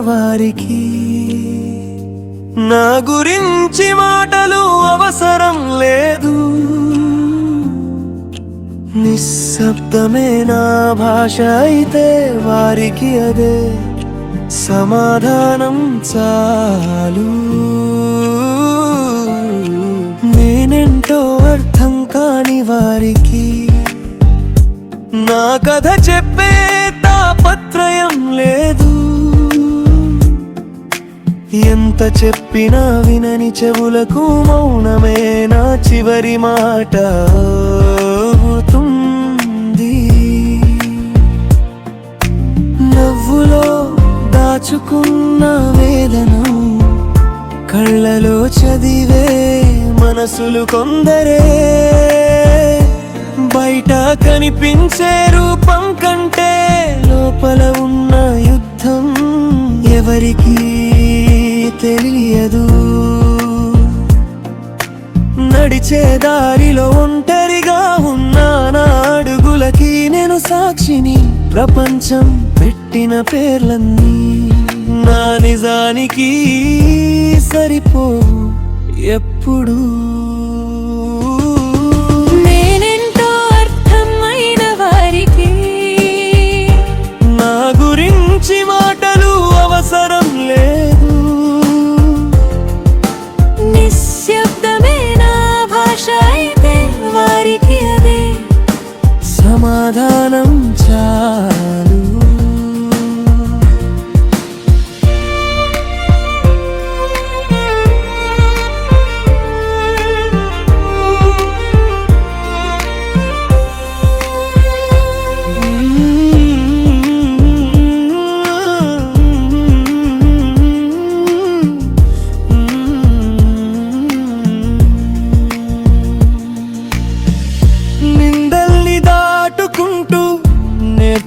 వారికి. నా గురించి మాటలు అవసరం లేదు. నిశ్శబ్దమే నా భాష అయితే వారికి అదే సమాధానం చాలు. నేనెంటో అర్థం కాని వారికి నా కథ చెప్పే తాపత్రయం లేదు. ఎంత చెప్పినా వినని చెవులకు మౌనమే నా చివరి మాట అవుతుంది నవ్వులో దాచుకున్న వేదన కళ్ళలో చదివే మనసులు కొందరే. బయట కనిపించే రూపం ఎవరికీ తెలియదు. నడిచే దారిలో ఒంటరిగా ఉన్న నా అడుగులకి నేను సాక్షిని. ప్రపంచం పెట్టిన పేర్లన్నీ నా నిజానికి సరిపో. ఎప్పుడూ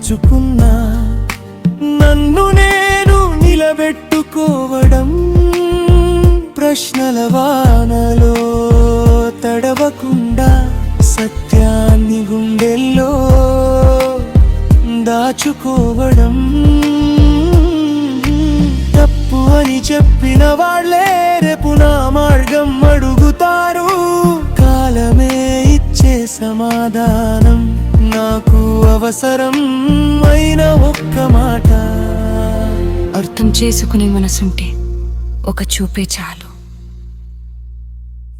నేర్చుకున్నా నన్ను నేను నిలబెట్టుకోవడం ప్రశ్నల వానలో తడవకుండా సత్యాన్ని గుండెల్లో దాచుకోవడం తప్పు అని చెప్పిన వాళ్ళే రేపు నా మార్గం అడుగుతారు. కాలమే ఇచ్చే సమాధానం నాకు అవసరం అయిన ఒక్క మాట. అర్థం చేసుకునే మనసుంటే ఒక చూపే చాలు.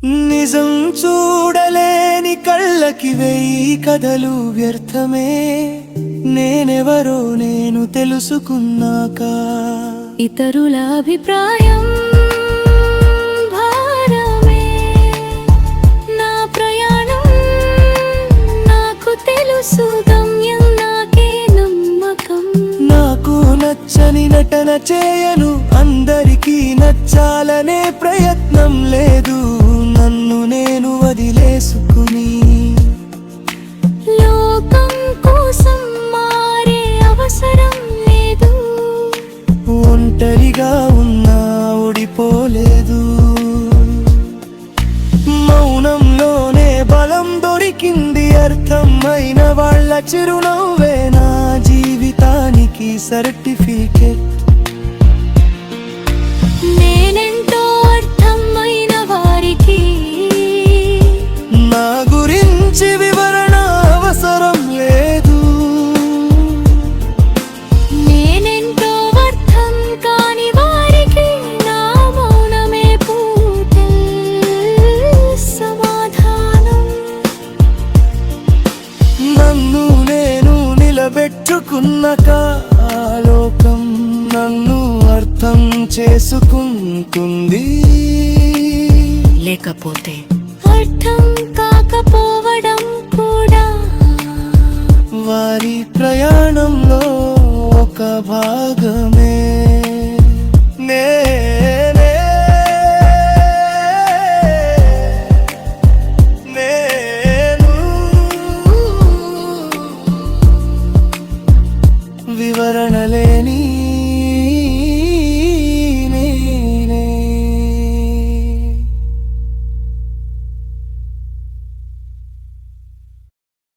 నిజం చూడలేని కళ్ళకి వెయ్యి కథలు వ్యర్థమే. నేనెవరో నేను తెలుసుకున్నాక. ఇతరుల అభిప్రాయం నటన చేయను. అందరికీ నచ్చాలనే ప్రయత్నం లేదు. నన్ను నేను వదిలేసుకుని. లోకం కోసం మారే అవసరం లేదు. ఒంటరిగా ఉన్నా ఓడిపోలేదు. మౌనంలోనే బలం దొరికింది అర్థమైన వాళ్ళ చిరునవ్వే నా జీవితానికి సర్టిఫికెట్. నిలబెట్టుకున్న కాలోకం నన్ను అర్థం చేసుకుంటుంది. లేకపోతే అర్థం కాకపోవడం కూడా వారి ప్రయాణంలో ఒక భాగమే.